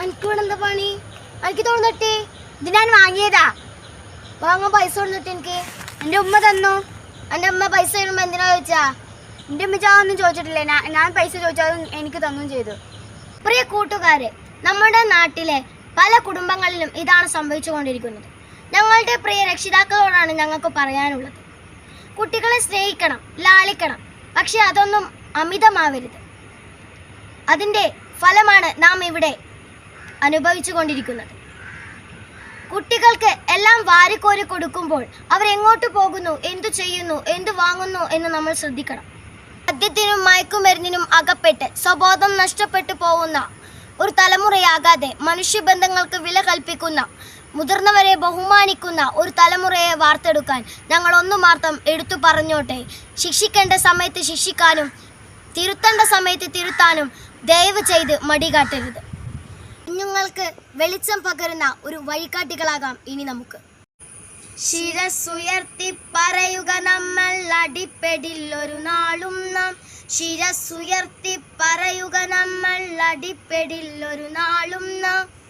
എന്താ പണി? എനിക്ക് തോന്നിട്ട് ഇത് ഞാൻ വാങ്ങിയതാ. വാങ്ങാൻ പൈസ കൊടുത്തിട്ട് എനിക്ക്. എന്റെ ഉമ്മ തന്നു. എന്റെ ഉമ്മ പൈസ തരുമ്പോൾ എന്തിനാ ചോദിച്ചാ എന്റെ ഉമ്മ ഒന്നും ചോദിച്ചിട്ടില്ല? ഞാൻ പൈസ ചോദിച്ചാൽ എനിക്ക് തന്നും ചെയ്തു. പ്രിയ കൂട്ടുകാരെ നമ്മുടെ നാട്ടിലെ പല കുടുംബങ്ങളിലും ഇതാണ് സംഭവിച്ചുകൊണ്ടിരിക്കുന്നത്. ഞങ്ങളുടെ പ്രിയ രക്ഷിതാക്കളോടാണ് ഞങ്ങൾക്ക് പറയാനുള്ളത്. കുട്ടികളെ സ്നേഹിക്കണം ലാളിക്കണം. പക്ഷെ അതൊന്നും അമിതമാവരുത്. അതിന്റെ ഫലമാണ് നാം ഇവിടെ അനുഭവിച്ചു കൊണ്ടിരിക്കുന്നത്. കുട്ടികൾക്ക് എല്ലാം വാരിക്കോരി കൊടുക്കുമ്പോൾ അവർ എങ്ങോട്ട് പോകുന്നു എന്തു ചെയ്യുന്നു എന്തു വാങ്ങുന്നു എന്ന് നമ്മൾ ശ്രദ്ധിക്കണം. മദ്യത്തിനും മയക്കുമരുന്നിനും അകപ്പെട്ട് സ്വബോധം നഷ്ടപ്പെട്ടു പോകുന്ന ഒരു തലമുറയാകാതെ മനുഷ്യബന്ധങ്ങൾക്ക് വില കൽപ്പിക്കുന്ന മുതിർന്നവരെ ബഹുമാനിക്കുന്ന ഒരു തലമുറയെ വാർത്തെടുക്കാൻ ഞങ്ങൾ ഒന്നു മാത്രം എടുത്തു പറഞ്ഞോട്ടെ. ശിക്ഷിക്കേണ്ട സമയത്ത് ശിക്ഷിക്കാനും തിരുത്തേണ്ട സമയത്ത് തിരുത്താനും ദയവ് ചെയ്ത് മടികാട്ടരുത്. കുഞ്ഞുങ്ങൾക്ക് വെളിച്ചം പകരുന്ന ഒരു വഴികാട്ടികളാകാം ഇനി നമുക്ക്. ശിരസുയർത്തി പറയുക നമ്മൾ അടിപ്പെടില്ലൊരു നാളും നാം. ശിരസുയർത്തി പറയുക നമ്മൾ അടിപ്പെടില്ലൊരു നാളും നാം.